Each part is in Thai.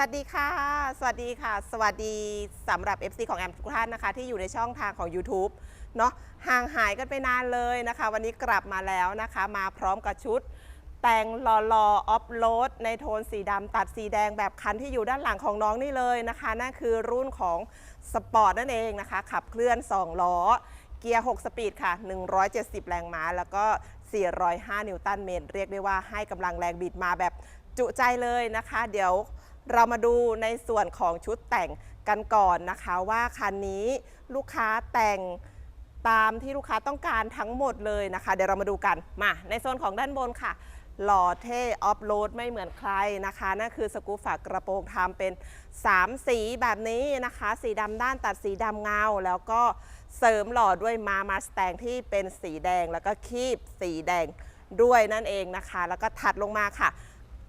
สวัสดีค่ะ สวัสดีค่ะ สวัสดีสำหรับ FC ของแอมทุกท่านนะคะ ที่อยู่ในช่องทางของ YouTube เนาะห่างหายกันไปนานเลยนะคะ วันนี้กลับมาแล้วนะคะ มาพร้อมกับชุด แต่งหล่อๆออฟโรดในโทนสีดำตัดสีแดงแบบคันที่อยู่ด้านหลังของน้องนี่เลยนะคะ นั่นคือรุ่นของสปอร์ตนั่นเองนะคะ ขับเคลื่อน 2 ล้อ เกียร์ 6 สปีดค่ะ 170 แรงม้า แล้วก็ 405 นิวตันเมตร เรียกได้ว่าให้กำลังแรงบิดมาแบบจุใจเลยนะคะ เดี๋ยว เรามาดูในส่วนของชุดแต่งกันก่อนนะคะว่าคันนี้ลูกค้าแต่งตามที่ลูกค้าต้องการทั้งหมดเลยนะคะ เดี๋ยวเรามาดูกันมาในโซนของด้านบนค่ะ หล่อเท่ออฟโรดไม่เหมือนใครนะคะนั่นคือสกูฝากระโปรงทำเป็น 3 สีแบบนี้นะคะ สีดำด้านตัดสีดำเงา แล้วก็เสริมหล่อด้วยมามาสแตงที่เป็นสีแดงแล้วก็คีบสีแดงด้วยนั่นเองนะคะ แล้วก็ถัดลงมาค่ะ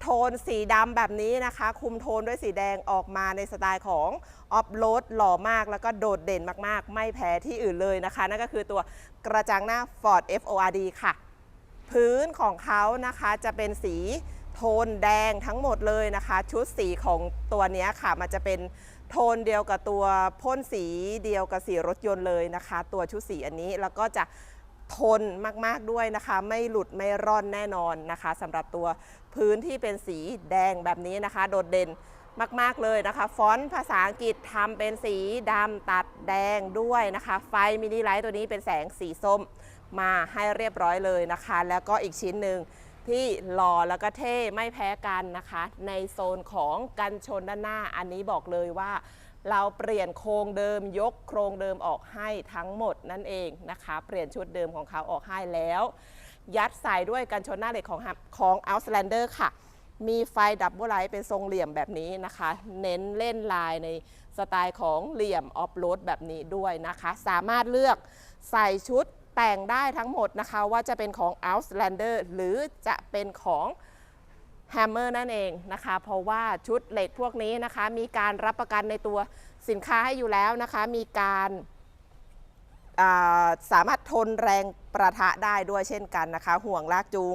โทนสีดำแบบนี้นะคะ คุมโทนด้วยสีแดงออกมาในสไตล์ของออฟโรดหล่อมากแล้วก็โดดเด่นมากๆ ไม่แพ้ที่อื่นเลยนะคะ นั่นก็คือตัวกระจังหน้า Ford FORD ค่ะ พื้นของเขานะคะจะเป็นสีโทนแดงทั้งหมดเลยนะคะ ชุดสีของตัวนี้ค่ะมันจะเป็นโทนเดียวกับตัวพ่นสีเดียวกับสีรถยนต์เลยนะคะ ตัวชุดสีอันนี้แล้วก็จะ ทนมากๆด้วยนะคะ ไม่หลุดไม่ร่อนแน่นอนนะคะสำหรับตัวพื้นที่เป็นสีแดงแบบนี้นะคะ โดดเด่นมาก ๆ เลยนะคะ ฟอนต์ภาษาอังกฤษทำเป็นสีดำตัดแดงด้วยนะคะ ไฟมินิไลท์ตัวนี้เป็นแสงสีส้มมาให้เรียบร้อยเลยนะคะ แล้วก็อีกชิ้นหนึ่งที่หล่อแล้วก็เท่ไม่แพ้กันนะคะ ในโซนของกันชนด้านหน้าอันนี้บอกเลยว่า เราเปลี่ยนโครงเดิมยกโครงเดิมออกให้ทั้งหมดนั่นเองนะคะ เปลี่ยนชุดเดิมของเขาออกให้แล้ว ยัดใส่ด้วยกันชนหน้าเหล็กของของ Outlander ค่ะ มีไฟดับเบิลไลท์เป็นทรงเหลี่ยมแบบนี้นะคะ เน้นเล่นลายในสไตล์ของเหลี่ยมออฟโรดแบบนี้ด้วยนะคะ สามารถเลือกใส่ชุดแต่งได้ทั้งหมดนะคะ ว่าจะเป็นของ Outlander หรือจะเป็นของ Hammer นั่นเองนะคะ เพราะว่าชุดเหล็กพวกนี้นะคะ มีการรับประกันในตัวสินค้าให้อยู่แล้วนะคะ มีการาสามารถทนแรงประทะได้ด้วยเช่นกันนะคะ ห่วงลากจูง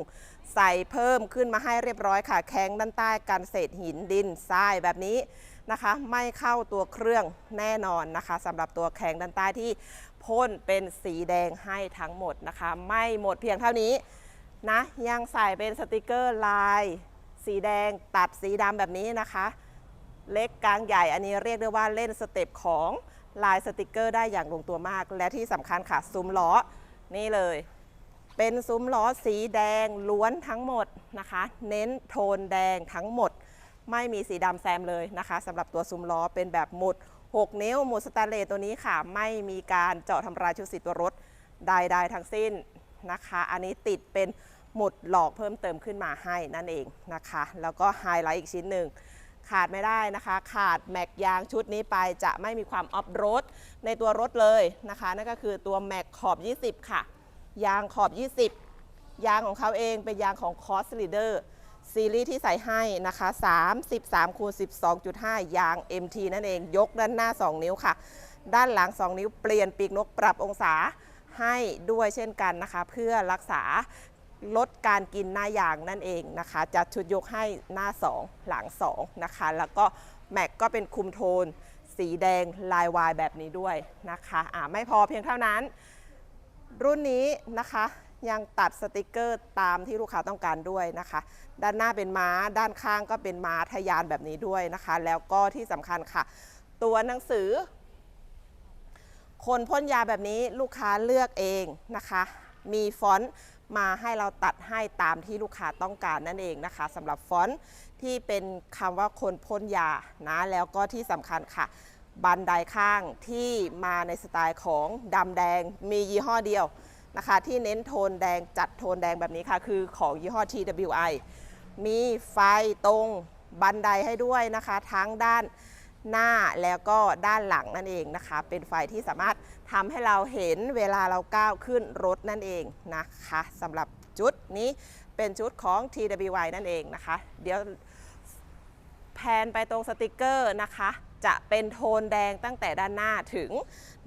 ใส่เพิ่มขึ้นมาให้เรียบร้อยค่ะ แข้งด้านใต้กันเศษหินดินทรายแบบนี้นะคะ ไม่เข้าตัวเครื่องแน่นอนนะคะสำหรับตัวแข้งด้านใต้ที่พ่นเป็นสีแดงให้ทั้งหมดนะคะ ไม่หมดเพียงเท่านี้นะยังใส่เป็นสติกเกอร์ลาย สีแดง ตัดสีดำแบบนี้นะคะ เล็กกลางใหญ่อันนี้เรียกได้ว่าเล่นสเต็ปของลายสติกเกอร์ได้อย่างลงตัวมาก และที่สำคัญค่ะซุ้มล้อนี่เลย เป็นซุ้มล้อสีแดงล้วนทั้งหมดนะคะ เน้นโทนแดงทั้งหมด ไม่มีสีดำแซมเลยนะคะสำหรับตัวซุ้มล้อเป็นแบบหมุด 6 นิ้วหมุดสแตนเลสตัวนี้ค่ะ ไม่มีการเจาะทำลายชุดสีตัวรถใดๆทั้งสิ้นนะคะ อันนี้ติดเป็น หมุดหลอกเพิ่มเติมขึ้นมาให้นั่นเองนะคะ แล้วก็ไฮไลท์อีกชิ้นหนึ่งขาดไม่ได้นะคะ ขาดแม็กยางชุดนี้ไปจะไม่มีความออฟโรดในตัวรถเลยนะคะ นั่นก็คือตัวแม็กขอบ 20 ค่ะ ยางขอบ 20 ยางของเขาเองเป็นยางของ c o s Leader ซีรีส์ที่ใส่ให้นะคะ33คูณ12.5 ยาง MT นั่นเอง ยกด้านหน้า 2 นิ้วค่ะ ด้านหลัง 2 นิ้วเปลี่ยนปีกนกปรับองศาให้ด้วยเช่นกันนะคะ เพื่อรักษา ลดการกินหน้ายางนั่นเองนะคะจัดชุดยกให้หน้า 2 หลัง 2 นะคะ แล้วก็แม็กก็เป็นคุมโทน สีแดงลายวายแบบนี้ด้วยนะคะอ่าไม่พอเพียงเท่านั้น รุ่นนี้นะคะยังตัดสติกเกอร์ตามที่ลูกค้าต้องการด้วยนะคะ ด้านหน้าเป็นม้า ด้านข้างก็เป็นม้าทะยานแบบนี้ด้วยนะคะ แล้วก็ที่สำคัญค่ะ ตัวหนังสือ คนพ่นยาแบบนี้ลูกค้าเลือกเองนะคะ มีฟอนต์ มาให้เราตัดให้ตามที่ลูกค้าต้องการนั่นเองนะคะสำหรับฟอนต์ที่เป็นคำว่าคนพ่นยานะแล้วก็ที่สำคัญค่ะ บันไดข้างที่มาในสไตล์ของดำแดงมียี่ห้อเดียวนะคะ ที่เน้นโทนแดงจัดโทนแดงแบบนี้ค่ะ คือของยี่ห้อ TWI มีไฟตรงบันไดให้ด้วยนะคะ ทั้งด้าน หน้าแล้วก็ด้านหลังนั่นเองนะคะ เป็นไฟที่สามารถทำให้เราเห็นเวลาเราก้าวขึ้นรถนั่นเองนะคะสำหรับชุดนี้เป็นชุดของ TWI นั่นเองนะคะ เดี๋ยวแพนไปตรงสติกเกอร์นะคะ จะเป็นโทนแดงตั้งแต่ด้านหน้าถึง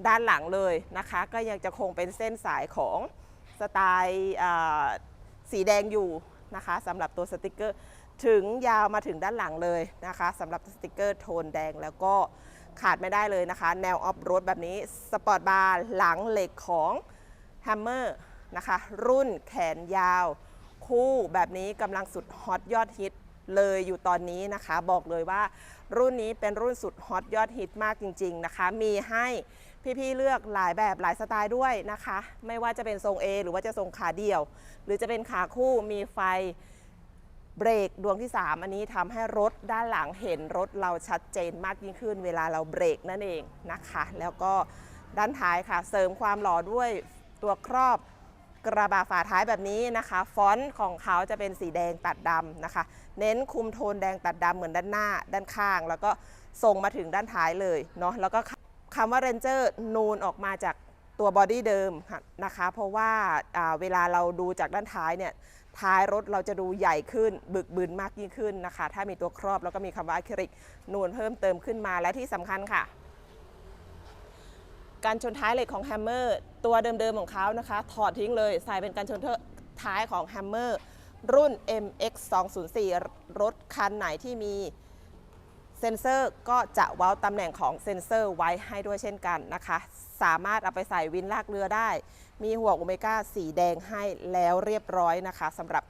ด้านหลังเลยนะคะ ก็ยังจะคงเป็นเส้นสายของสไตล์สีแดงอยู่นะคะสำหรับตัวสติกเกอร์ ถึงยาวมาถึงด้านหลังเลยนะคะสำหรับสติกเกอร์โทนแดงแล้วก็ขาดไม่ได้เลยนะคะ แนวออฟโรดแบบนี้สปอร์ตบาร์หลังเหล็กของ h ฮมเมอร์นะคะ รุ่นแขนยาว คู่แบบนี้กำลังสุดฮอตยอดฮิตเลยอยู่ตอนนี้นะคะ บอกเลยว่ารุ่นนี้เป็นรุ่นสุดฮอตยอดฮิตมากจริง ๆนะคะ มีให้พี่ๆเลือกหลายแบบหลายสไตล์ด้วยนะคะ ไม่ว่าจะเป็นทรง A หรือว่าจะทรงขาเดี่ยว หรือจะเป็นขาคู่มีไฟ เบรกดวงที่ 3 อันนี้ทำให้รถด้านหลังเห็นรถเราชัดเจนมากยิ่งขึ้น เวลาเราเบรกนั่นเองนะคะ แล้วก็ด้านท้ายค่ะ เสริมความหล่อด้วยตัวครอบกระบะฝาท้ายแบบนี้นะคะ ฟอนต์ของเขาจะเป็นสีแดงตัดดำนะคะ เน้นคุมโทนแดงตัดดำเหมือนด้านหน้า ด้านข้าง แล้วก็ส่งมาถึงด้านท้ายเลยเนาะแล้วก็คำว่า Ranger นูนออกมาจากตัวบอดี้เดิมนะคะ เพราะว่าเวลาเราดูจากด้านท้ายเนี่ย ท้ายรถเราจะดูใหญ่ขึ้น บึกบึนมากยิ่งขึ้นนะคะ ถ้ามีตัวครอบแล้วก็มีคำว่าอะคริลิกนูนเพิ่มเติมขึ้นมาและที่สำคัญค่ะ การชนท้ายเหล็กของแฮมเมอร์ตัวเดิมๆของเขานะคะ ถอดทิ้งเลยใส่เป็นการชนท้ายของแฮมเมอร์รุ่น MX 204รถคันไหนที่มี เซนเซอร์ก็จะเว้าตำแหน่งของเซ็นเซอร์ไว้ให้ด้วยเช่นกันนะคะ สามารถเอาไปใส่วินลากเรือได้ มีหัวโอเมก้าสีแดงให้แล้วเรียบร้อยนะคะสำหรับ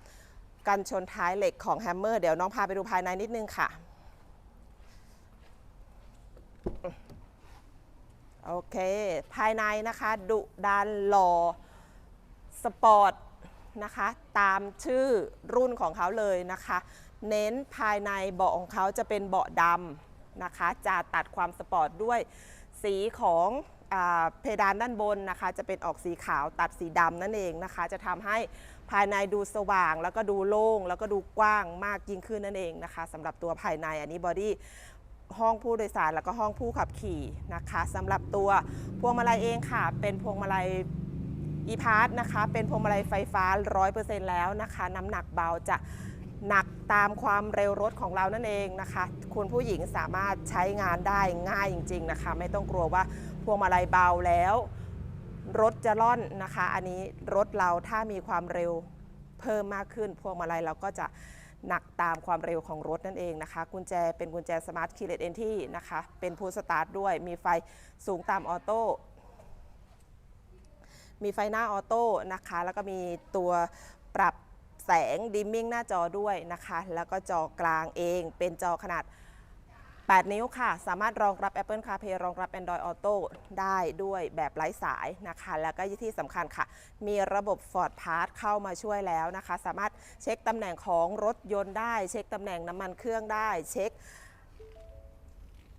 กันชนท้ายเหล็กของแฮมเมอร์เดี๋ยวน้องพาไปดูภายในนิดนึงค่ะ โอเค ภายในนะคะดุดันหล่อสปอร์ตนะคะ ตามชื่อรุ่นของเขาเลยนะคะ เน้นภายในเบาะของเขาจะเป็นเบาะดำนะคะจะตัดความสปอร์ตด้วยสีของอเพดานด้านบนนะคะจะเป็นออกสีขาวตัดสีดำนั่นเองนะคะ จะทำให้ภายในดูสว่าง แล้วก็ดูโล่ง แล้วก็ดูกว้างมากยิ่งขึ้นนั่นเองนะคะสำหรับตัวภายในอันนี้บอดี้ห้องผู้โดยสารแล้วก็ห้องผู้ขับขี่นะคะสำหรับตัวพวงมาลัยเองค่ะ เป็นพวงมาลัย e p a s นะคะ เป็นพวงมาลัยไฟฟ้า 100%แล้วนะคะ น้ำหนักเบาจะ หนักตามความเร็วรถของเรานั่นเองนะคะ คุณผู้หญิงสามารถใช้งานได้ง่ายจริง ๆนะคะ ไม่ต้องกลัวว่าพวงมาลัยเบาแล้ว รถจะล่อนนะคะ อันนี้รถเราถ้ามีความเร็วเพิ่มมากขึ้น พวงมาลัยเราก็จะหนักตามความเร็วของรถนั่นเองนะคะ กุญแจเป็นกุญแจสมาร์ทคีย์เลสเอนที่นะคะ เป็นพูสตาร์ทด้วย มีไฟสูงตามออโต้ มีไฟหน้าออโต้นะคะ แล้วก็มีตัวปรับ แสงดิมมิ่งหน้าจอด้วยนะคะ แล้วก็จอกลางเองเป็นจอขนาด 8 นิ้วค่ะ สามารถรองรับ Apple CarPlay รองรับ Android Auto ได้ด้วยแบบไร้สายนะคะ แล้วก็ที่สำคัญค่ะ มีระบบ Ford Pass เข้ามาช่วยแล้วนะคะ สามารถเช็คตำแหน่งของรถยนต์ได้ เช็คตำแหน่งน้ำมันเครื่องได้ เช็ค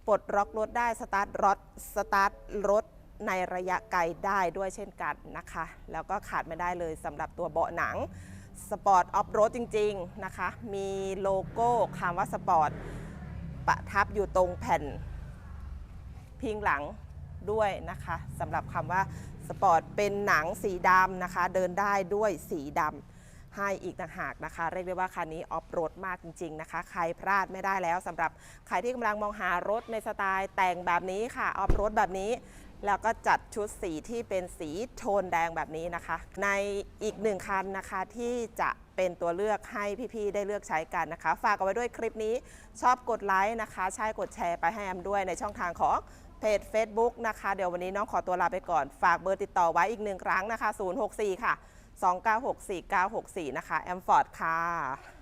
ปลดล็อกรถได้ สตาร์ทรถ สตาร์ทรถในระยะไกลได้ด้วยเช่นกันนะคะ แล้วก็ขาดไม่ได้เลยสำหรับตัวเบาะหนัง สปอร์ตออฟโรดจริง ๆ นะคะ มีโลโก้คำว่าสปอร์ตประทับอยู่ตรงแผ่นพิงหลังด้วยนะคะสำหรับคำว่าสปอร์ตเป็นหนังสีดำนะคะ เดินได้ด้วยสีดำให้อีกต่างหากนะคะ เรียกได้ว่าคันนี้ออฟโรดมากจริง ๆ นะคะ ใครพลาดไม่ได้แล้วสำหรับใครที่กำลังมองหารถในสไตล์แต่งแบบนี้ค่ะออฟโรดแบบนี้ แล้วก็จัดชุดสีที่เป็นสีโทนแดงแบบนี้นะคะ ในอีกหนึ่งคันนะคะที่จะเป็นตัวเลือกให้พี่ๆได้เลือกใช้กันนะคะ ฝากเอาไว้ด้วยคลิปนี้ชอบกดไลค์นะคะ ใช่กดแชร์ไปให้แอมด้วยในช่องทางของเพจ Facebook นะคะ เดี๋ยววันนี้น้องขอตัวลาไปก่อน ฝากเบอร์ติดต่อไว้อีกหนึ่งครั้งนะคะ 064 ค่ะ 2964964 นะคะ แอมฟอร์ดค่ะ